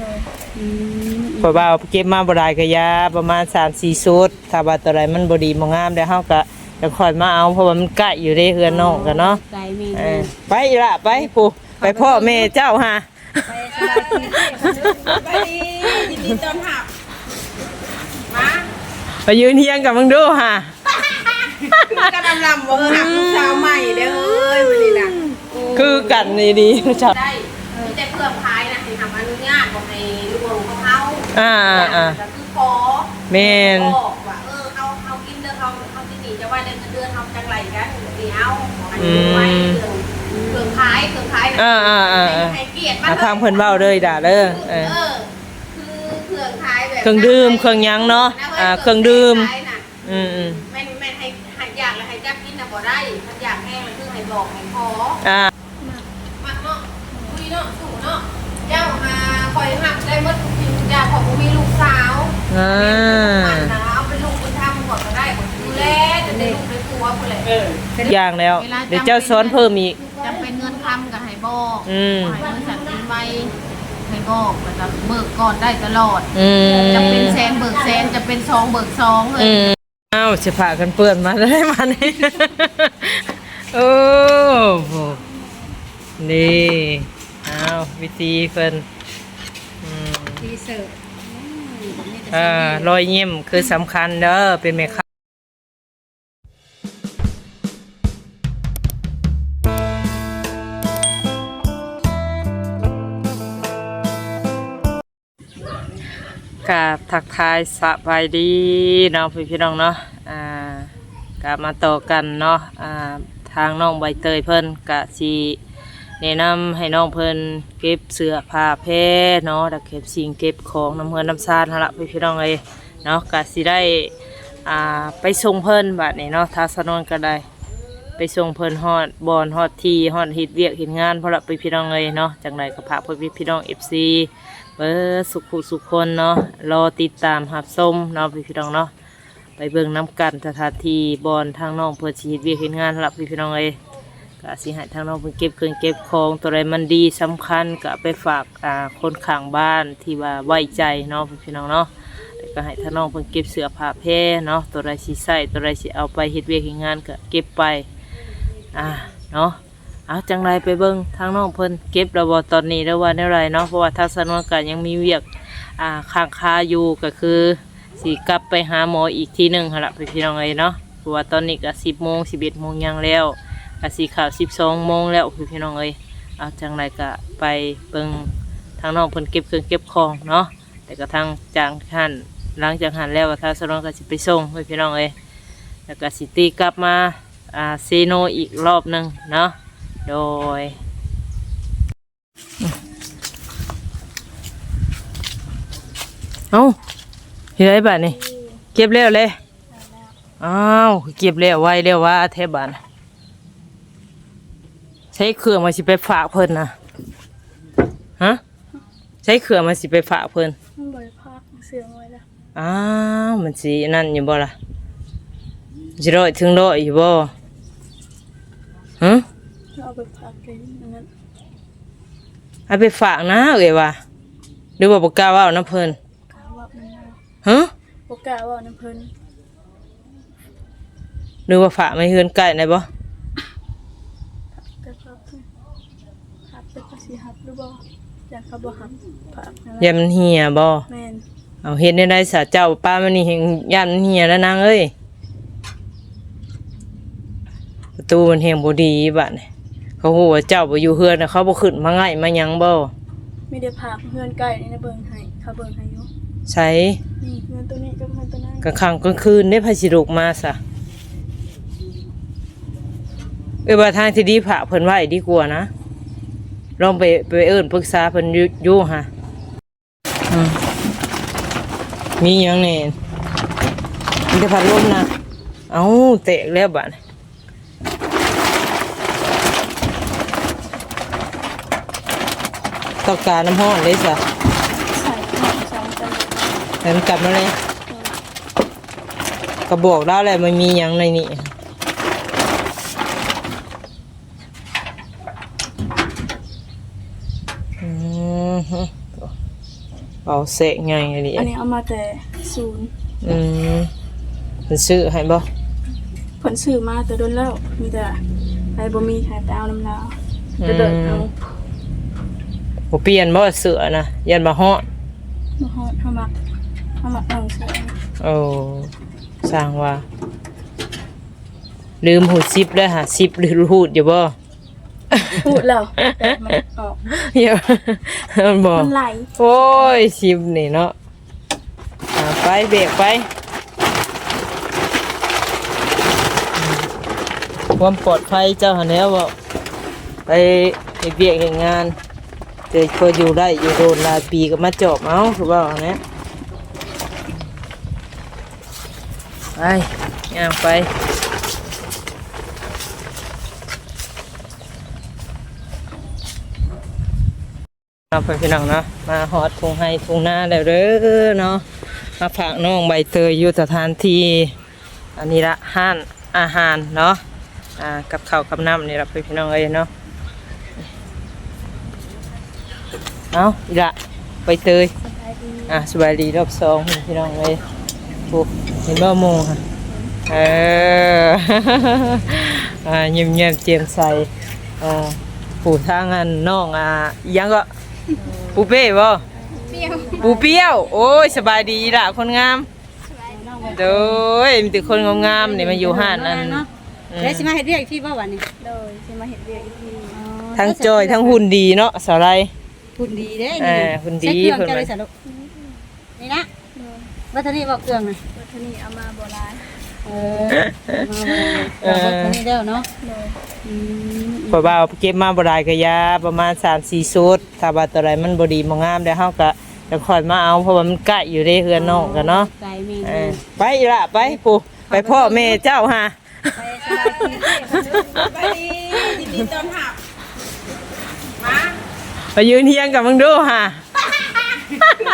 เลยเพราะว่าเอาเก็บมาบ่ได้ก็ยาประมาณ3-4ชุดถ้าว่าตัวใดมันบ่ดีบ่งามแล้วเฮาก็จะค่อยมาเอาเพราะว่ามันใกล้อยู่เด้เฮือนน้องกันเนาะใจแม่เออไปอีละไปผู้ไปพ่อแม่เจ้าฮะไปยินดีต้อนรับมาไปยืนเฮียงกับมึงดูฮะกระดำลำบ่เออหักลูกสาวใหม่เด้อเอ้ยวันนี้นะคือกันนี่ดีจับได้มีแต่เพื่อพาย องเขาอ่าอ่าก็คือขอแม่นบอกว่าเออเขาเขากินเด้อเขาเขาที่นี่จะว่าเดือนเดือนเขาจังไรกันเดี๋ยวขอให้ดูไว้เครื่องเครื่องขายเครื่องขายนะอ่าอ่าอ่าอ่า ให้เกียรติอาทางเพิ่นเว้าเลยด่าเด้อเอเออ อคือเครื่องขายแบบเครื่องดื่มเครื่องหยังเนาะอ่าเครื่องดื่ม ขายน่ะ อืมอืมแม่นแม่นให้ให้อยากแล้วให้จับกินน่ะบ่ได้ถ้าอยากแห้งมันคือให้บอกให้ขออ่ามักเนาะคุยเนาะสู่เนาะเจ้ามาคอยหักได้หมดทุ กสิ่งทุกอย่างของบ่มีลูกสาวอ่า มันนะเอาเป็นลูกเป็นทำก่อนก็ได้ก่อนดูแลจะได้ลูกได้ผัวพุ่นแหละอย่างแล้ว เดี๋ยวเจ้าสอนเพิ่มอีก จำเป็นเงินคำกับให้บอกอืม ให้บริษัทนี้ไว้ให้บอกแล้วก็เบิกก่อนได้ตลอดอืมจะเป็นแสนเบิกแสนจะเป็นซองเบิกซองเลยอืมอ้าวสิพากันเปื้อนมาได้มานี่ โอ้โหนี่อ้าววิธีเพิ่น ดีเสิร์ฟเอ่อรอยยิ้มคือสำคัญเด้อเป็นแม่ค้ากับทักทายสบายดีเนาะพี่พี่น้องเนาะอ่ากลับมาต่อกันเนาะอ่าทางน้องใบเตยเพิ่นกะสี แนะนำให้น้องเพิ่นเก็บเสื้อผ้าแพรเนาะแล้วเก็บสิ่งเก็บของน้ำเงินน้ำซานหั่นละพี่พี่น้องเอ้ยเนาะกะสิได้อ่าไปส่งเพิ่นบัดนี้เนาะทาสนนก็ได้ ไปส่งเพิ่นฮอดบอนฮอดทีฮอดเฮ็ดเวียกเฮ็ดงานพราะละไปพี่น้องเอ้ยเนาะจังไดก็พากเพิ่นพี่น้อง FC เบอร์สุขุสุขคนเนาะรอติดตามรับชมเนาะพี่พี่น้องเนาะไปเบิ่งน้ำกันสถานที่บอนทางน้องเพื่อชีวิตเวียกเฮ็ดงานรับพี่พี่น้องเอ้ย ก็สิให้ทางน้องเพิ่นเก็บเครื่องเก็บของตัวใดมันดีสำคัญก็เอาไปฝากอ่าคนข้างบ้านที่ว่าไว้ใจเนาะพี่พี่น้องเนาะแล้วก็ให้ทางน้องเพิ่นเก็บเสื้อผ้าแพรเนาะตัวใดสิใส่ตัวใดสิเอาไปเฮ็ดเวียกเฮ็ดงานก็เก็บไปอ่าเนาะเอาจังไรไปเบิ่งทางน้องเพิ่นเก็บระบอตอนนี้แล้วว่าแนวไรเนาะเพราะว่าทางสนวนกันยังมีเวียกอ่าค้างคาอยู่ก็คือสิกลับไปหาหมออีกทีหนึ่งหั่นละพี่น้องเอ้ยเนาะเพราะว่าตอนนี้ก็สิบโมงสิบเอ็ดโมงยังแล้ว ก็สิข่าวสิบสองโมงแล้วพี่พี่น้องเอ้ยเอาจังไรก็ไปเบิ่งทางน้องเพิ่นเก็บเครื่องเก็บของเนาะแต่ก็ทางจางหันหลังจากหันแล้วก็ทางสนวนก็สิไปส่งพี่พี่น้องเอ้ยแล้วก็สิตีกลับมาอ่าเซโนอีกรอบหนึ่งเนาะโดยเอาเฮ้ยบ้านนี่เก็บเร็วเลยอ้าวเก็บเร็วไวเร็วว่าเทบาน ใช้เครื่องมาสิไปฝากเพิ่นนะฮะใช้เครื่องมาสิไปฝากเพิ่นมันบริภาคเสียงไว้แล้วอ้าวมันสินั่นอยู่บ่ล่ะจะร้อยถึงร้อยอยู่บ่ฮะเอาไปพักเลยอย่างนั้นเอาไปฝากนะเอ้ยว่าหรือว่าบ่กล้าเว้าน้ำเพิ่นกาว่ามันเอาฮะโอกล้าว่าน้ำเพลินหรือว่าฝากไม่เฮือนใกล้ได้บ่ แต่พักหับแต่ภาษีหับหรือบ่ อยากขับบ่หับพักนั่นแหยาละมันเหี่ยบ่แมนเอาเฮ็ดได้ได้สาเจ้าป้ามันนี่เห็นยานมันเหี่ยแล้วนางเอ้ยประตูมันแฮงบ่ดีบัดนี่เขาฮู้ว่าเจ้าบ่อยู่เฮือนน่ะเขาบ่ขึ้นมาง่ายมาหยังบ่มีแต่พักเพื่อนใกล้นี่นะเบิ่งให้เขาเบิ่งให้อยู่ใช้นี่เงินตัวนี้กับเงินตัวนั้นกลางค่ำกลางคืนได้พาสิลูกมาซะเอ้ยว่าทางที่ดีพระเพิ่นไว้ดีกว่านะ ลองไปไปเอิ้นปรึกษาเพิ่นอยู่อยู่ฮะอืมมีหยังแหน่มีแต่พัดลมนะ เอาแตกแล้วบัดนี้ต้องการน้ำห้อนเลยสะใส่ข้าวสองกันให้มันกลับมาเลยก็บอกได้เลยมันมีหยังในนี้อืมฮึ เอาเสะไงอันนี้อันนี้เอามาแต่ศูนย์อืมมันซื้อให้บ่ผลสื่อมาแต่โดนแล้วมีแต่ใครบ่มีใครไปเอาน้ำลาวจะเดินเอาบ่เปลี่ยนบ่เสื้อนะยันบ่ฮอดมาฮอดเฮามักเฮามักเอาเสือโอ้สร้างว่า ลืมหูซิปแล้วหาซิปหรือหูดอยู่บ่ พูดแล้วแต่มันออกเดี๋ยวมันบอกมันไหลโอ้ยซิปนี่เนาะอ่าไปเบรกไป ความปลอดภัยเจ้าหันแล้วบ่ไปเฮ็ดเบียกเฮ็ดงานเจอคนอยู่ได้อยู่โดนหลายปีก็มาจอบเอาคือว่าเนี่ยไปย่างไป เราไปพี่น้องเนาะมาฮอดทุ่งไห้ทุ่งนาแล้วเด้อเนาะมาฝากน้องใบเตยอยู่สถานที่อันนี้ละห้านอาหารเนาะอ่ากับข้าวกับน้ำนี่ละไปพี่น้องเอ้ยเนาะเอาอีละใบเตยอะสบายดีรอบสองพี่น้องเอ้ยปุ๊บเห็นบ่โมงค่ะเอออ่าเงียบเงียบๆเจียมใสอ่าผู้ทางอันน้องอ่าอิหยังก็ ปูเป้บ่ปูเปี้ยว โอ้ยสบายดีล่ะคนงามโดยมีแต่คนงามๆนี่มาอยู่ห้านนั่นอืมแล้วสิมาเฮ็ดเรียกที่บ่วันนี้โดยสิมาเฮ็ดเวียกอีกทีทั้งจอยทั้งหุ่นดีเนาะสาวไร หุ่นดีเด้เออหุ่นดีใช้เครื่องเพิ่นจะว่าได้สะดวกนี่นะโดยวัฒนีบอกเครื่องน่ะ วัฒนีเอามาโบราณ เออมาบ่วัฒนีแล้วเนาะโดยอืมเพราะว่าเอาเก็บมาบ่ได้ก็ยาประมาณ3-4ชุดถ้าว่าตัวใดมันบ่ดีบ่งามเดี๋ยวเฮาก็จะค่อยมาเอาเพราะว่ามันใกล้อยู่เด้เฮือนน้องกันเนาะไก่แม่เออไปอีละไปปู่ไปพ่อแม่เจ้าฮะไปดียินดีต้อนรับมาไปยืนเฮียงกับมึงดูฮะ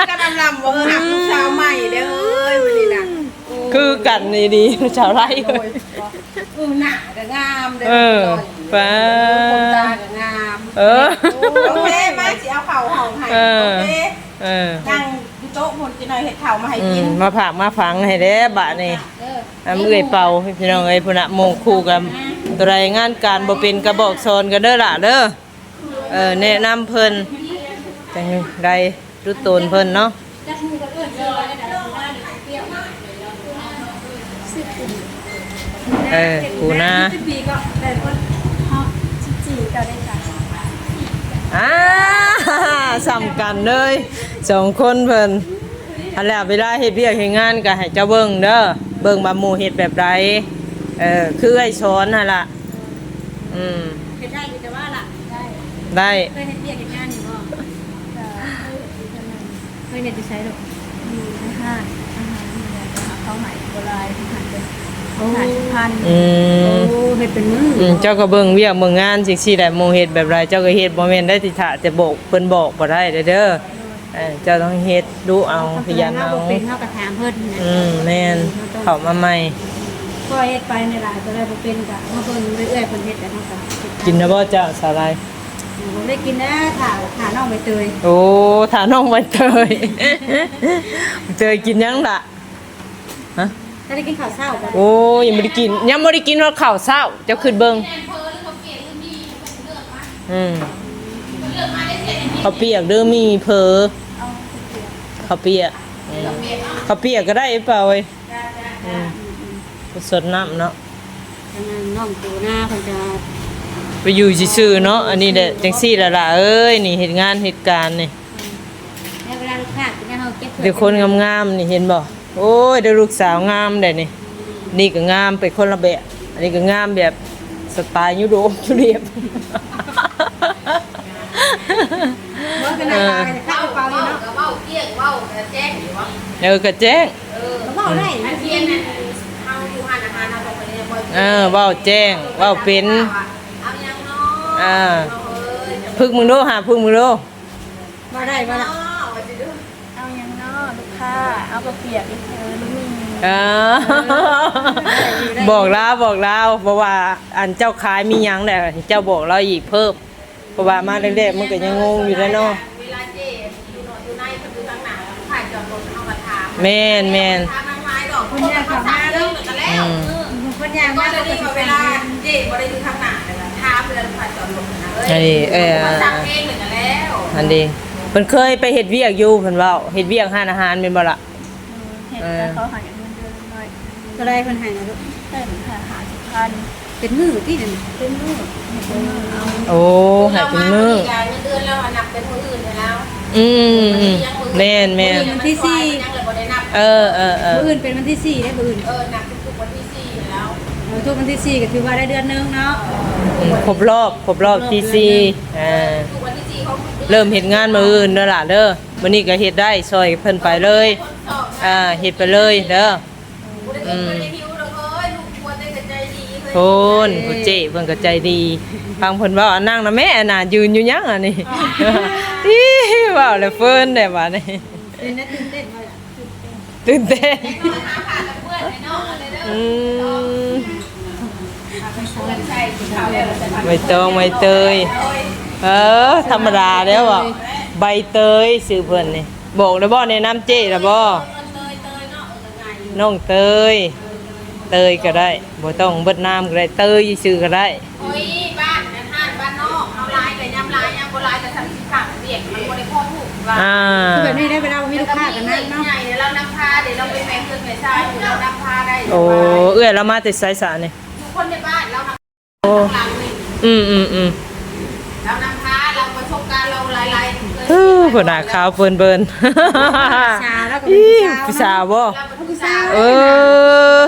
กระดำลำเวอร์หักลูกสาวใหม่เด้อเอ้ยวันนี้นะ คือกันนี่ดีชาวไร่อือหน้าก็งามเด้เออป้าคนตาก็งามเออโอเคมาสิเอาเข่าห้องให้เออโอเคเออนั่งอยู่โต๊ะหมดกินหน่อยเห็ดเข่ามาให้อืกิมนมาผักมาฝังให้เด้บะนี่อะมือไอ้เป่าพี่น้องเอ้ยพุ่นน่ะโมงคู่กับตัวใดงานการบ่เป็นกระบอกซอนกันเด้อล่ะเด้อเออแนะนำเพิ่นจังไดรู้ตนเพิ่นเนาะ เออกูนะปีก็ได้คนเฮาสิจีก็ได้จ้ะอ่าสำกันเลยสองคนเพิ่นอันแล้วเวลาเฮ็ดเวียกเฮ็ดงานก็ให้เจ้าเบิ่งเด้อเบิ่งว่าหมู่เฮ็ดแบบใดเออคือไอ้สอนหั่นล่ะอืมเฮ็ดได้อยู่แต่ว่าล่ะได้ได้เคยเฮ็ดเรียกเฮ็ดงานอยู่บ่จะอีกอันหนึงเคยเฮ็ดอยู่ใช้ดอกอยู่ในห้างอาหารนี่แหละค่ะเขาใหายโบราณที่หันเป็ นเขาใหายพันอืม โอ้เฮ็ดเป็นมืออืมเจ้าก็เบิ่งเวียกเบิ่งงานจังซี่แหละหมู่เฮ็ดแบบไรเจ้าก็เฮ็ดบ่แม่นได้ติถะแต่บอกเพิ่นบอกบ่ได้เด้อเด้อเออเจ้าต้องเฮ็ดดูเอาพยายามเอาบ่เป็นเฮาก็ถามเพิ่นนะอืมแม่นเข้ามาใหม่ก็เฮ็ดไปในหลายตัวได้บ่เป็นก็มาเบิ่งเรื่อยๆเพิ่นเฮ็ดแต่เฮาก็เฮ็ดกินนะบ่เจ้าสาหร่ายบ่ได้กินนะถ้าถ้าน้องใบเตยโอ้ถาน้องใบเตย เตยกินยังล่ะฮะ ถ้าได้กินข้าวเช้าบ่โอ้ยยังไม่ได้กินยังไม่ได้กินว่าข้าวเช้าเจะขึ้นเบิ้งอืมข้าวเปียกเด้อมีเพอข้าวเปียกอืมข้าวเปียกก็ได้เปล่าเว้ยอืมสดน้ำเนาะทางนั้นน้องตูหน้าเพิ่นจะไปอยู่ซื่อๆเนาะอันนี้แหละจังซี่ละล่ะเอ้ยนี่เหตุงานเหตุการณ์นี่ในเวลาลูกค้ากินให้เฮาเก็บเดี๋ยวคนงามๆนี่เห็นบ่ โอ้ยเดี๋ยวลูกสาวงามเด้นี่นี่ก็งามไปคนละแบบอันนี้ก็งามแบบสไตล์ยุโรปยุเรียบบ่กันนะจะเข้ากระเป๋าอยู่เนาะก็เว้าเกี้ยงเว้าแจ้งอยู่ว่าเออก็แจ้งเออก็บ่ได้อันเทียนนั่นเฮาอยู่หันอาหารเฮาต้องไปเรียนบ่อยเออเว้าแจ้งเว้าเป็นเอายังเนาะอ่าเอาเอ้ยพึ่งมึงดูหาพึ่งมึงดูบ่ได้บ่ล่ะเนาะว่าสิดู เอายังนอลูกค้า เอากระเปียกอีกเออลูกมีเออบอกแล้วบอกแล้วเพราะว่าอันเจ้าขายมีหยังแหละเจ้าบอกเราอีกเพิ่มเพราะว่ามาแรกๆมันก็ยังงงอยู่แล้วเนาะเวลาเจ๊อยู่เนาะอยู่ในเพิ่นอยู่ทางหน้าผ่านจอดรถเฮาก็ถามแม่นแม่นถามนางไม้ดอกคุณยายเขาถามเรื่องกันแล้วอืมคนอแต่ยากก็มาจะก็ได้สิมาเวเวลาลาเจ๊บ่ได้อยู่ทางหน้าเลยล่ะถามเรื่องผ่านจอดรถนะเอ้ยอันนี้เออมาสั่งเองเลยกันแล้วอันนี้ เพิ่นเคยไปเฮ็ดเวียกอยู่เพิ่นเว้าเฮ็ดเวียกร้านอาหารแม่นบ่ล่ะเห็นแต่เขาหาอย่างเงินเดือนน้อยก็ได้เพิ่นให้นะลูกได้ถึงหาหาสิบพันเป็นมือที่นั่นเป็นลูกเป็นลูกเอาโอ้ให้เป็นมื้อเงินเดือนแล้วนับเป็นมื้ออื่นไปแล้วอืมอืมแม่นแม่นยังเลยบ่ได้นับเออเออเออมื้ออื่นเป็นวันที่สี่ได้มื้ออื่นเออนับทุกวันที่สี่แล้วเออทุกวันที่สี่ก็ถือว่าได้เดือนหนึงเนาะอืมครบรอบครบรอบที่สี่อ่าทุกวันที่สี่ เขาเริ่มเฮ็ดงานมื้ออื่นเด้อล่ะเด้อมื้อนี้ก็เฮ็ดได้ซอยเพิ่นไปเลยสอบอ่าเฮ็ดไปเลยเด้อกูได้กินคนได้หิวเลยเอ้ยลูกควรได้กระใจดีเฮ้ยโทนผู้เจ้เพิ่นก็ใจดีฟังเพิ่นเว้าอันนั่งนะแม่น่ะยืนอยู่ยังอะนี่อีเว้าแล้วเฟินได้บัดนี้เป็นนักตื่นเต้นบ่ล่ะตื่นเต้นนอนหาผ่ากับเพื่อนในนอกอะไรเด้ออืมกันใช่ข่าวแล้วจะใบตองใบเตย เออ ธรรมดาแล้วอะใบเตยซื้อเพิ่นนี่บอกแล้วบ่แนะนำเจ้แล้วบ่เตยเตยเนาะเออไงน้องเตย เตยก็ได้บ่ต้องเบิดน้ำก็ได้เตยซื้อก็ได้โอ้ยบ้านนะท่านบ้านนอกเอาลายกับยำลายยำโบราณกับสัมผัสเบียดมันบ่ได้พอถูกว่าอ่าคือแบบนี้ได้เวลามีลูกค้ากันนั่งเนาะใหญ่เดี๋ยวเรานำพาเดี๋ยวเราไปแม่เพื่อนแม่ชายเรานำพาได้โอ้เอื้อยแล้วมาแต่ไสสานี่ทุกคนในบ้านเรานำโอ้หลังนี่อืมอืมอืม เฮ้อผู้หน้าขาวเปิ้นเบิ่นชาแล้วก็เป็นอีผู้ผู้สาสาววบ่เราเป็นผู้สาวเออ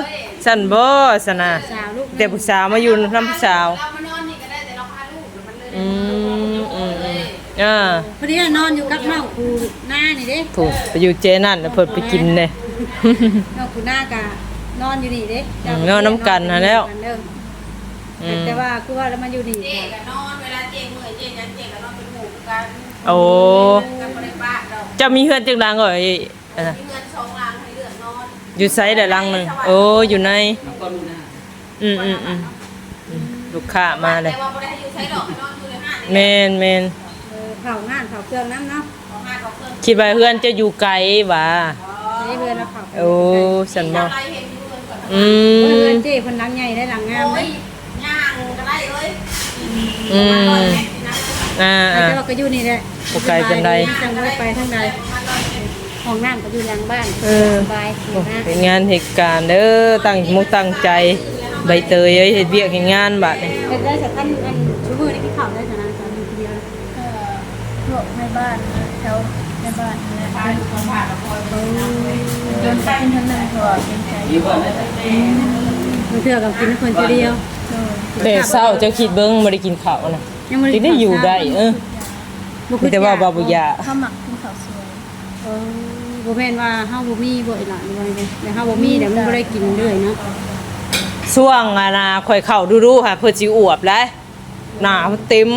สั่นบ่สนะสาวลูกแต่ผู้สาวมาอยู่นำผู้สาวเรามานอนนี่ก็ได้แต่เราพาลูกมันเลยอืมอืมอืมอ่าพอดีนอนอยู่กับน้องครูหน้านี่เด้ถูกไปอยู่เจนั่นแล้วเพิ่นไปกินเลยน้องครูหน้ากะนอนอยู่นี่เด้อืมนอนน้ำกันน่ะแล้วเด้ ออืมแต่ว่าคือว่าแล้วมันอยู่นี่เจ๊ก็นอนเวลาเจ๊เมื่อยเจ๊ยันเจ๊ก็นอนเป็นหมู่กันโอ้กันบ่ได้ป้าดอกเจะมีเฮือนจังดังก็ไอ้อันน่ะมีเงินสองล้านให้เลือกนอนอยู่ไสได้ลังหนึงโอ้อยู่ในอืมอืมอืมอืมลูกค้ามาเลยแต่ว่าบ่ได้ให้อยู่ใช้ดอกให้นอนอยู่ในห้างนี่แม่นแม่นเออเผางานเผาเครื่องน้ำเนาะของห้างของเพิ่นคิดว่าเฮือนจะอยู่ไกลหว่านี่เรือนเราเผาโอ้ฉันบ่อะไรเห็นอยู่เงินก่อนอืเรืมอนเจ้คนหลังใหญ่ได้หลังงามโอ้เลยย่างก็ได้เอ้ย อืมันร้อยมแม็กซ์นะอ่า แต่อ่าว่าก็อยู่นี่แหละบ่ไกลปานใดจังไว้ไปทางใดมันร้อยแม็กซ์ห้องน้ำก็อยู่หลังบ้านเออ สบายโอ้นะเป็นงานเหตุการณ์เด้อตั้งมุกตั้งใจใบเตยเอ้ยเฮ็ดเวียกเฮ็ดงานบัดนี้เป็นได้จากท่านอันชูมือนี่พี่ข่าวได้จากนั้นจากนี้ทีเดียวเอ่อพวกในบ้านแถวในบ้านนี่แหละผ่านของผ่านแล้วคอยเบิ่งเอาไว้จนเป็นทั้งนั้นหัวเป็นใจมันเถื่อกับกินคนทีเดียว แต่เช้าเจ้าคิดเบิ่งบ่ได้กินข้าวนะยังไม่จึงได้อยู่ได้ เออ มีแต่ว่าบาบุยาข้าวหมักกินข้าวสวย เออบ่แม่นว่าเฮาบ่มีบ่อีหล่ะนี่ว่าไงแต่เฮาบ่มีแต่มันบ่ได้กินเรื่อยเนาะช่วงอะนะข่อยเข้าดูๆค่ะเพิ่นสิอวบแล้วหน้าเพิ่นเต็ม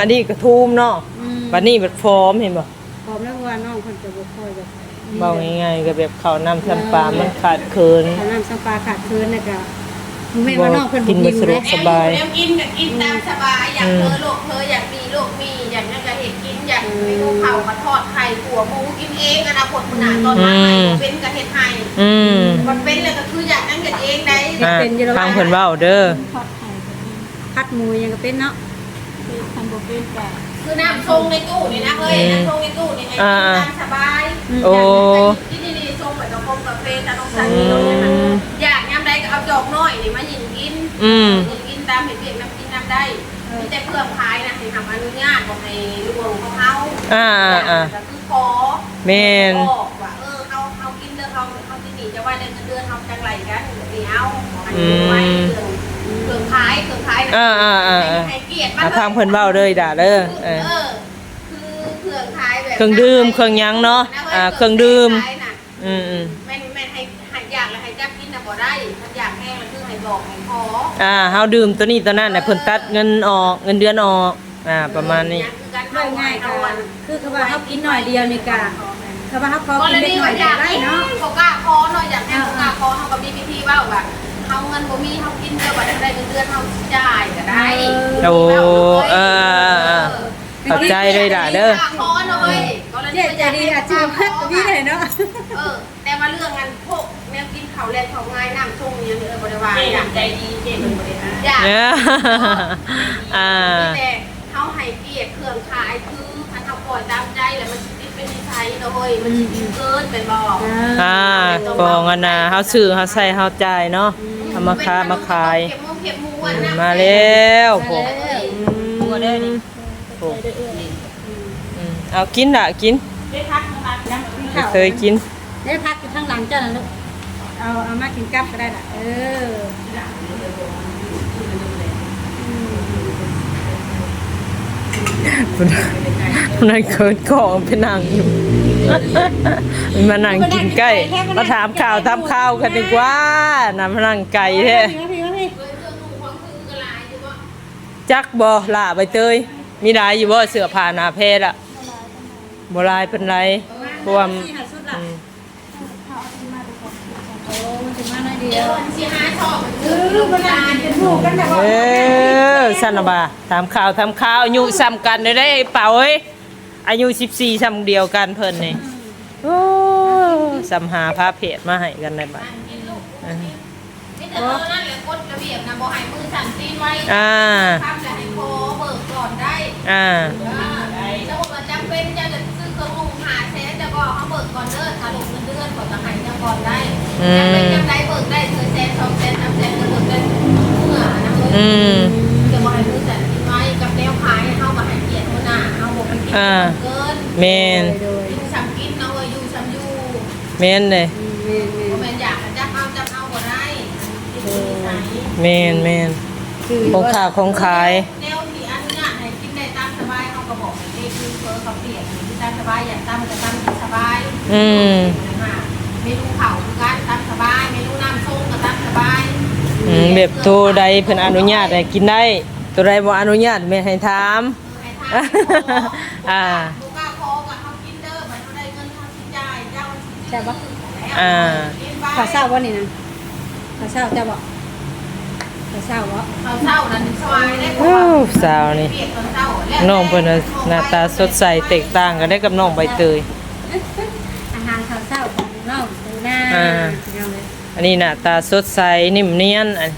อันนี้กระทูมเนาะอืมบัดนี้แบบฟอร์มเห็นบ่พร้อมแล้วว่าน้องเพิ่นจะบ่ค่อยแบบเบาง่ายๆก็แบบข้าวน้ำซ้ำปลามันขาดเคินข้าวน้ำสัมปลาขาดเคินน่ะก็บ่ แม่นว่าน้องเพิ่นกิบ่นบ่หิวสะดวเด้กสบายแล้วกินก็กินตามสบายอยากเธอโลกเธออยากมีโลกมีอยากนั่นก็เห็ดกินอยากเมนูเผาก็ทอดไข่ขัวหมูกินเองอนาคตคุณหนาตอนมาใหม่เป็นก็เฮ็ดให้อืมมันเป็นเลยก็คืออยากนั่นกันเองได้อะฟังเพิ่นเว้าเด้อ ทอดไข่แบบนี้พัดหมูยังก็เป็นเนาะคือทำโบเป็นกะ คือน้ำทรงในตู้นี่นะเฮ้ยน้ำทรงในตู้นี่ไงกินตามสบายโอ้นี่นี่นี่ทรงแบบกระพงกาแฟตาลงสันนี่ตรงนี้มันอยากยำใดก็เอาจอกน้อยนี่มายิงกินอืมยิงกินตามเห็ดเพียงน้ำกินน้ำได้มีแต่เพื่อพายนะให้ทำอนุญาตบอกให้ลูกหลวงของเขาอ่าอ่าก็คือขอแม่นบอกว่าเออเขาเขากินเด้อเขาเขาที่นี่จะว่าเดือนเดือนเขาจังไรกันเดี๋ยวอันนี้ไว้เครื่อง เครื่องขายเครื่องขายนะอ่าอ่าอ่าอ่าให้เกียรติอะฟังเพิ่นเว้าเลยด่าเด้อเอเอออคือเครื่องขายแบบเครื่องดื่มเครื่องหยังเนาะอ่าเครื่องดื่มขายน่ะอืมอืมแม่นแม่นให้ให้อยากแล้วให้จับกินน่ะบ่ได้ถ้าอยากแห้งแล้วคือให้บอกให้ขออ่าเฮาดื่มตัวนี้ตัวนั้นน่ะเพิ่นตัดเงินออกเงินเดือนออกอ่าประมาณนี้ คือการเรื่เอาองง่ายเอาก็วันคือคือว่าเฮากินหน่อยเดียวนี่ก็คือว่าเฮาขอก็กินเลยเล็กนี่หน่อว่ายอยากได้ได้เนาะเนาะ เขากล้าคอเนาะอยากให้เขากล้าคอเขาก็มีพิธีเว้าว่า เฮาเงินบ่มีเฮากินเด้อว่าได้เงินเดือนเฮาจ่ายก็ได้โอ้เออเออเออเข้าใจเลยล่ะเด้อคอหน่อยกรณีเจ๊ใจดีอาจจะพัดนี่เลยเนาะเออแต่ว่าเรื่องงานพวกแนวกินเขาวแลกเขาวง่ายน้ำชงอย่างเงี้ยบริวารอยากใจดีเจ๊เป็นบริวารอยากเนี่ยอ่าแต่เขาให้เกียรติเครื่องขายคือถ้าเขาปล่อยตามใจแล้วมันสิเป็นนิสัยเนาะเฮ้ยมันสิดีเกินเป็นบ่อ่าฟองอันน่ะเฮาซื้อเฮาใส่เฮาจ่ายเนาะ เอามาค้ามาขายเก็บมุกเก็บมูอันอืมนั้นมาแล้วพวกบัวได้นี่พวกอืมเอากินล่ะกินได้พักนะคะยังไม่เคยกิน ได้พักอยู่ข้างหลังเจ้าน่ะลูกเอาเอามากินกับก็ได้ล่ะเออ มันนั่นเกิดของไปนั่งอยู่มานั่งกินไก่มาถามข่าวทำข้าวกันดีกว่าน่ะมานั่งไก่แท้จั๊กบอหล่าจักบ่ล่ะใบเตย มีลายอยู่บ่เสือผ่านาเพศอะบ่หลายเป็นไรราะว่าม โอ้มันสิมาหน่อย เดีเดี๋ยยววมันสิหาชอบมันคือลูกกระลายเป็นลูกกันแบบเออสั่นน่ะบ่าถามข่าวทำข่าวอายุซ้ำกันได้ได้เป่าเอ้ยอายุ14ซ้ำเดียวกันเพิ่นนี่โอ้ซ้ำหาพาเพศมาให้กันได้บัดกินลูกนี่แต่เธอนั่นแหละกฎระเบียบนะบ่ให้มือสั่นตีนไว้อ่าทำแล้วให้โคเบิกก่อนได้อ่าแล้วบอกว่าจำเป็นจะ ซื้อเครื่องนุ่งหาแสนจะก็เขาเบิกก่อนเด้อถ้าลงเงินเดือนก่อนจะให้จะก่อนได้จำเป็นจำได้เบิกได้เธอแสนสองแสนสามแสนก็เบิกได้เมื่อนะอืม จะบอกให้มือสั่นตีนไว้กับแนวขายเขาบอกให้เกียรติหัวหน้าเขาบอกให้เกียรติเกินแม่นโดยอยู่ซ้ำกินเนาะอยู่ซ้ำอยู่แม่นเลยแม่แม่บ่แม่นอยากจะเอาจะเอาบ่ได้ที่นิสัยแม่นแม่นคือของข้าวของขาย แนว เฟอเขาเปลี่ยนที่ตามสบายอยากตามก็ตามสบายอืมเมนูเผาคือการตามสบายเมนูน้ำส้มก็ตามสบายอืมแบบตัวใดเพิ่นอนุญาตให้กินได้ ตัวใดบ่อนุญาตไม่ให้ถามให้ทานอ่าลูกก้าคอกับเขากินเด้อมันเขาได้เงินเขาสิจ่ายเจ้าสิใช่ปะอ่าข้าวเช้าวันนี้นะข้าวเช้าจะบอก ข้าวเช้าบ่เขาเศร้านั้นสบายได้โอ้สาวนี่เปลี่ยนตอนเศร้าแล้วน้องเพิ่นน่ะหน้าตาสดใสแตกต่างกันได้กับน้องใบเตย อาหารข้าวเช้าของน้องดูหน้าอ่าเอาเลยอันนี้หน้าตาสดใสนิ่มเนียนอัน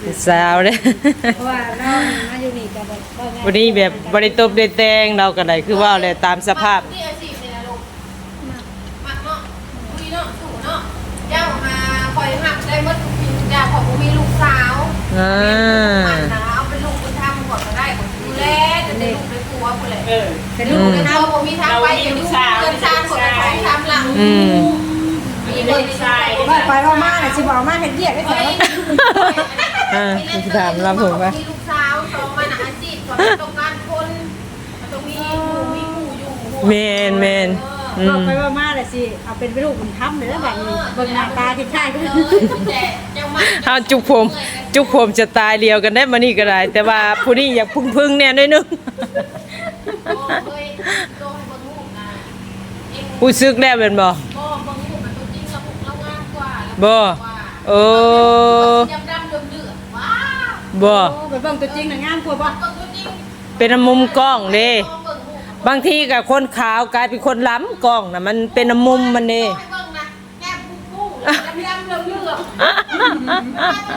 โอ้ยสาวเด้ เพราะว่าน้องมาอยู่นี่ก็บ่บ่ง่ายวันนี้แบบบ่ได้ตบได้แต่งเราก็ได้คือว่าแหละตามสภาพ ที่อาชีพเนี่ยนะลูกมักเนาะคุยเนาะสู่เนาะเจ้ามาคอยหักได้เมื่อทุ กสิ่งทุกอย่างของมีลูกสาวอ่ามันนะเอาเป็นลูกเป็นทำก่อนก็ได้ก่อนดูแลจะเป็นลูกเป็นผัวผู้ใดเป็นลูกเป็นพ่อผมมีทางไปเป็นลูกเงินชาติคนละสองสามหลังอืมมีเงินชายว่าไปว่ามาน่ะสิบอกมาเฮ็ดเวียกได้เฮ้แต่ยอ่าถามเราผมว่ามีลูกสาวสองมันอาชีพก่อนต้องการคนต้องมีผู้มีผู้อยู่แมนแมนอืบอกมไปว่ามาน่ะสิ เอาเป็นลูกบุญธรรมเด้อแบบนี้เบิ่งหน้าตาที่ใช่ก็เลคือยแต่เจ้ามัน เอาจุกผม จุกผมจะตายเดียวกันได้มานี่ก็ได้ แต่ว่าผู้นี้อยากพึ่งพึ่งๆเนี่ยน้อยนึงโอ้เคยโดนเบิ่งลูกนะเองผู้ซึกแล้วเป็นบ่ก็เบิ่งลูกมันตัวจริงเราเรางามกว่าบ่โอ้ดำดำเดือดเดือดว้าวบ่โอ้ไปเบิ่งตัวจริงน่ะงามกว่าบ่เบิ่งตัวจริงเป็นมุมกล้องเด้เบิ่งลูกบางทีกับคนขาวกลายเป็นคนล้ำกล้องน่ะมันเป็นมุมมันเด้ เดือดเดือดตัว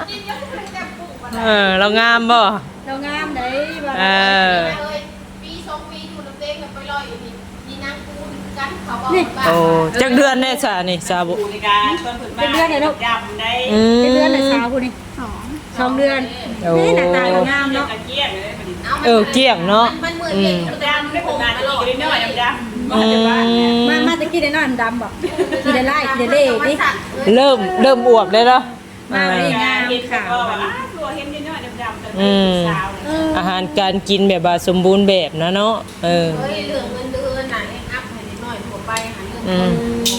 จริงยังไม่ได้แก้มปุ้งมาเออเรางามบ่เรางามได้บ่เออเลยปีสองปีอยู่น้ำเต้งไปลอยอยู่นี่มีนางคูนกันเขาบอกว่าโอ้จักเดือนแน่ซะนี่ซาบุเป็นเดือนเลยลูกอืมเป็นเดือนเลยสาวผู้นี้สองสองเดือนโอ้นี่หน้าตาเรางามเนาะเออเกลี้ยงเนาะมันเหมือนเด็กดำไม่ผมตลอดอื มมามาตะกี้ได้น้อยดำบ่กี่ได้ไล่กี่ได้เล่ดิเริ่มเริ่มอวบได้แล้วมาอ่าได้งามขาวอืมอาหารการกินแบบว่าสมบูรณ์แบบนะเนาะเออเฮ้ยเรื่องเงินเดือนน่ะให้อัพให้เด็กน้อยทั่วไปหาเรื่องอืม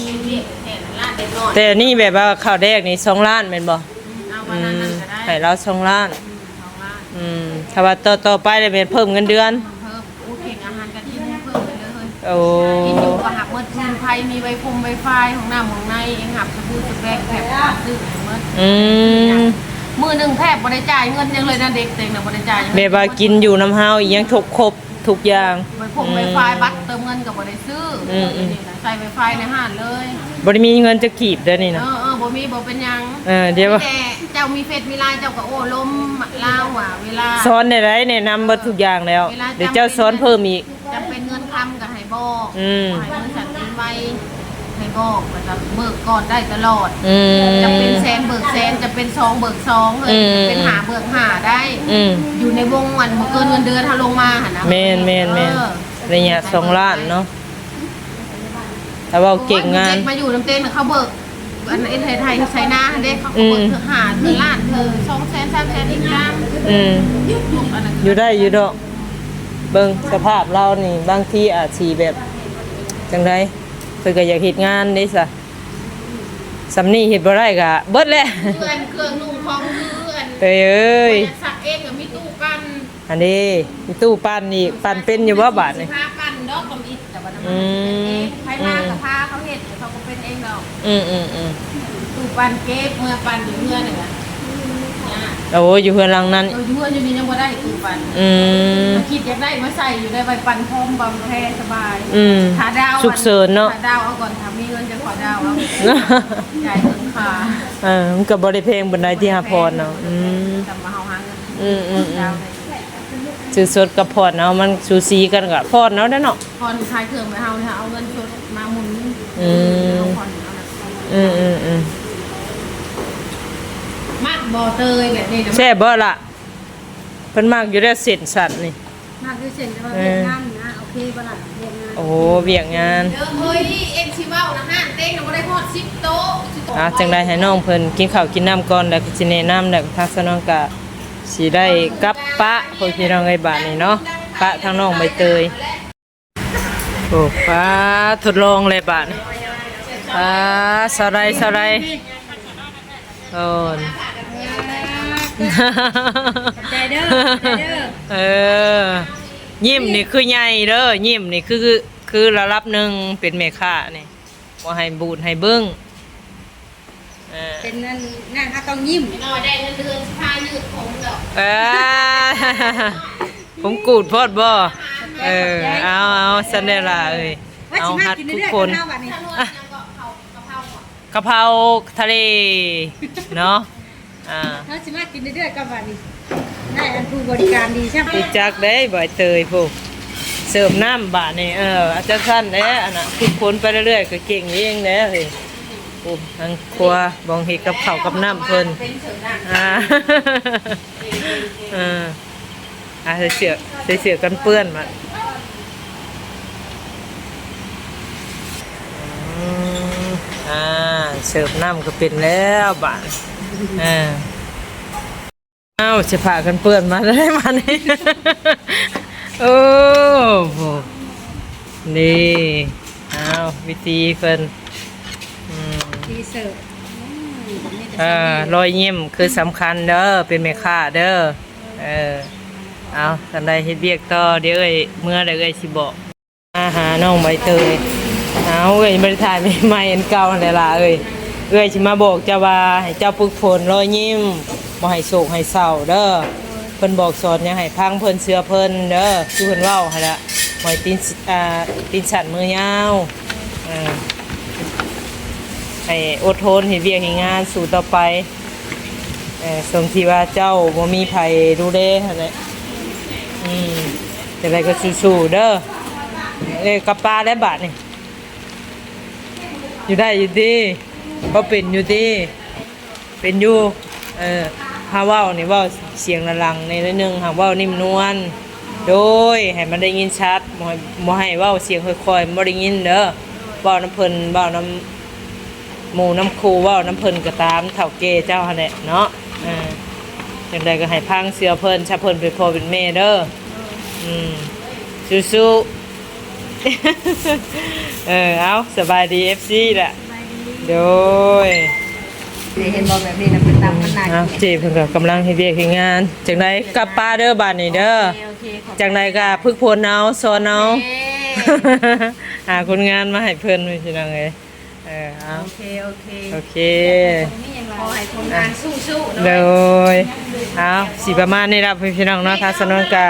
เป็นเรียกแทนล้านเด็กน้อยแต่นี่แบบว่าข้าวแดกนี่สองล้านเป็นบ่เอาวัอืนนั้นมนั่นก็ได้ให้เราสองล้านสองล้านอืมถ้าว่าต่อต่อไปได้เป็นเพิ่มเงินเดือน โอ้กินอยู่กับหับเมื่อคืนไฟมีไวฟงไวไฟของน้ำของในเองหับสบู่สแบกแผลซื้อเมื่ออืมมือหนึ่งแทบบริจายเงินยังเลยนะเด็กเต็งนะบริจายแบบว่ากินอยู่น้ำเฮาอีหยังครบครบทุกอย่างไวพงไวไฟบัตรเติมเงินกับบ่ได้ซื้ออมอืมนี่นะใส่ไวไฟในห้างเลยบ่ได้มีเงินจะกีบเด้อนี่เอนะอเออบ่มีบ่เป็นหยังเออเดี๋ยวว่าแต่เจ้ามีเฟซมีไลน์เจ้าก็โอ้ลมลาวอะเวลาสอนได้ไรแนะนำเบิดทุกอย่างแล้วเวลาจำเดี๋ยวเจ้าสอนเพิ่มอีกจำเป็นเงินคำก็ให้ บอกอืม ให้เงินสันติไว้ให้บอกก็จะเบิกก่อนได้ตลอด อืม จะเป็นแสนเบิกแสนจะเป็นซองเบิกซองเลยอืมเป็นหาเบิกหาได้ อืม อยู่ในวงวันบ่เกินเงินเดือนถ้าลงมาหั่นนะแม่นแม่นแม่น เออระยะสองล้านเนาะถ้าเว้าเก่งงาน โอ้ยด็มาอยู่น้ำเต้นน่ะเขาเบิกอันไอ้ไทยไทยไชน่าเด้เขาก็เบิกอืม เธอหาเธอล้านเธอสองแสนสามแสนอีกล้านอืมอันนั้นอยู่ได้อยู่ดอก เบิ่งสภาพเรานี่บางทีอาจสิแบบจังไดเพิ่นก็อยากเฮ็ดงานเด้ซะสำนี่เฮ็ดบ่ได้ก็เบิดแหละเพื่อนเครื่องนุ่งของเพื่อนเอ้ยเอ้ยสักเองกับมีตู้ปั้นอันนี้มีตู้ปั้นอีกปั้นเป็นอยู่บ่บาดนี่ผ้าปั้นดอกกำอิดแต่ว่าน้ำอืมันมเป็นเองไผมากับผ้าเขาเห็ดเขาก็เป็นเองเราอืมอืมอืมตู้ปั้นเก็บเมื่อปั้นอยู่เมื่อหนึ่งอะเนี่ย โอ้อยู่เฮือนหลังนั้นเอออยู่เมื่ออยู่นี่ยังบ่ได้ตู้ปั้นอืมมาคิดอยากได้มาใส่อยู่ในใบปั้นพร้อมบำแพสบายอืมถ้าดาวสุขเสริญเนาะถ้าดาวเอาก่อนถ้ามีเงินจะขอดาวเอาจ่ายเงินค่าเออมันก็บ่ได้เพลงบนใดที่หาพรเนาะอืมจำมาเฮาหาเงินอืมอืมอืม ดาวเลยซื้อสดกับพรเนาะมันสูสีกันกับพรเนาะเด้อเนาะ พรขายเครื่องไปเฮาเนี่ยเอาเงินชดมาหมุนอืม เอาพรเอานะอืมอืมอืม มากบ่เตยแบบนี้นะแซ่บบ่ล่ะเพิ่นมักอยู่ได้เส้นสัตว์นี่ มากที่สุดแต่ว่าเรียนงานนะโอเคบ่ล่ะเรียนงานโอ้โหเวียกงานเด้อเฮ้ยเอ็มชิเว้านะห้านเต้งน่ะบ่ได้ฮอด10โต๊ะ10โต๊ะอะจังไดให้น้องเพิ่นกินข้าวกินน้ำก่อนแล้วก็สิแนะนำแล้วทางสนองก็สิได้กลับปะพ่อพี่น้องไอ้บาดนี่เนาะปะทางน้องใบเตยโอ้ป้าทดลองเลยบาดนี่ป้าสะไรสะไร โอ้นใจเด้อใจเด้อเออ ยิ้มนี่คือใหญ่เด้อ ยิ้มนี่คือคือระดับหนึ่งเป็นแม่ค้านี่บ่ให้บูดให้เบิ้งเออเป็นนั่นนั่นค่ะต้องยิ้มน้อยได้เงินเดือนพายืดผมดอกเออผมกูดโพดบ่เออ เอาเอาซันเดล่าเอ้ยว่าเอาสิมาฮัดกินทุก Dạ, เรื่อยคๆน กะเพราทะเล เนาะอ่าเฮาสิมากินเรื่อยๆกันบัดนี้ได้อันผู้บริการดีใช่ไหมรู้จักได้บ่อยเตยพวกเสิร์ฟน้ำบาดนี่เอออาจจะสั้นแหล้วอันน่ะทุกคนไปเรื่อยๆก็เก่งเองแหล้วเฮ้ยโอ้ทางครัวบองเฮ็ดกับข้าวกับน้ำเพิ่นเป็นเฉิงอะอ่าเอออะใส่เสือกใส่เสือกกันเปื้อนมาอืม อ่าเสิร์ฟน้ำก็เป็นแล้วบานอ่าอ้าวจะพากันเปื้อนมาได้มานี่โอ้โหนี่อ้าววิธีเพิ่นอืมดีเสิร์ฟอืมแบบนี้แต่เออรอยยิ้มคือสำคัญเด้อเป็นแม่ค้าเด้อเออเอาทันใดเฮ็ดเวียกต่อเดี๋ยวเอ้ยเมื่อใดเอ้ยสิบอกมาหาน้องใบเตย เอาเอ้ยบ่ได้ถ่ายไม่ใหม่อันเก่านั่นแหละล่ะเอ้ยเอ้ยสิมาบอกเจ้าว่าให้เจ้าฝึกฝนรอยยิ้มบ่ให้โศกให้เศร้าเด้อเพิ่นบอกสอนอย่าให้พังเพิ่นเชื่อเพิ่นเด้อคือเพิ่นเว้าหั่นละบ่ให้ตีนอ่าตีนสันมือยาวเอให้อดทนให้เวียกให้งานสู่ต่อไปเออสมที่ว่าเจ้าบ่มีไผดูแลหั่นแหละอืมจะไรก็สู้ๆเด้อเอ้ยกับปลาและบาทนี่ อยู่ได้อยู่ดีบ่เป็นอยู่ดีเป็นอยู่เออถ้าว้านี่ว้าเสียงระลังในนิดนึงหากว้านิ่มนวลโดยให้มันได้ยินชัดบ่ให้บ่ให้เว้าเสียงค่อยๆบ่ได้ยินเด้อเว้าน้ำเพิ่นเว้าน้ำหมูน้ำคูว่าน้ำเพิ่นก็ตามเถ่าเกเจ้าหั่นแหละเนาะอ่าจังใดก็ให้พังเสือเพิ่นชาเพิ่นเป็นพ่อเป็นแม่เด้ออืมสู้ๆ เออเอาสบายดี FC แหละโดยเห็นบอกแบบนี้นะเป็นตามมันหนักเอาเจเพิ่นก็กำลังเฮ็ดเวียกเฮ็ดงาน จังใดกลับป้าเด้อบ้านนี้เด้อโอเคขอบจังใดก็พึกพลเอาสอนเอาหาคนงานมาให้เพิ่นไว้สิน้องเอ้ยเออเอาโอเคโอเคโอเคมีอย่างไรขอให้คนงานสู้ๆโดเนาะยเอาสีประมาณนี้ละพี่น้องเนาะทางสนนกะ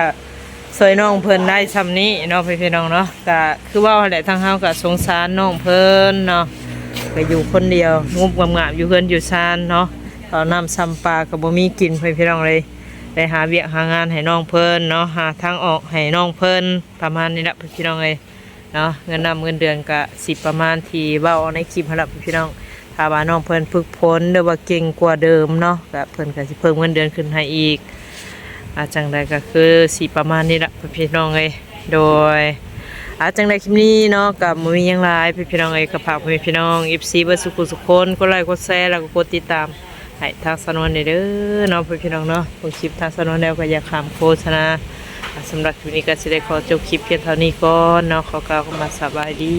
ซอยน้องเพิ่นได้ซำนี้เนาะพี่ๆน้องเนาะก็คือว่าแหละทางเฮาก็สงสารน้องเพิ่นเนาะก็อยู่คนเดียวงุบงามๆอยู่เฮือนอยู่ซานเนาะตอนน้ำซ้ำปลาก็บ่มีกินพี่ๆน้องเลยได้หาเวียกหางานให้น้องเพิ่นเนาะหาทางออกให้น้องเพิ่นประมาณนี้ละพี่น้องเลยเนาะเงินนำเงินเดือนก็สิประมาณที่เว้าในคลิปหั่นล่ะพี่น้องถ้าว่าน้องเพิ่นฝึกฝนหรือว่าเก่งกว่าเดิมเนาะก็เพิ่นก็สิเพิ่มเงินเดือนขึ้นให้อีก อาจังใดก็คือสีประมาณนี้ละพี่น้องเอ้ยโดยอาจังใดคลิปนี้เนาะกับมือยังหลายพี่น้องเอ้ยกับฝากพี่น้องอีฟซีเบอร์สุขุสุขคนกดไลค์กดแชร์แล้วก็กดติดตามให้ทางสนวนเด้อเนาะพี่น้องเนาะผมคลิปทางสนวนแล้วก็อย่าขามโฆษณาสำหรับคลิปนี้ก็สิได้ขอจบคลิปเพียงเท่านี้ก่อนเนาะขอกล่าวคำว่าสบายดี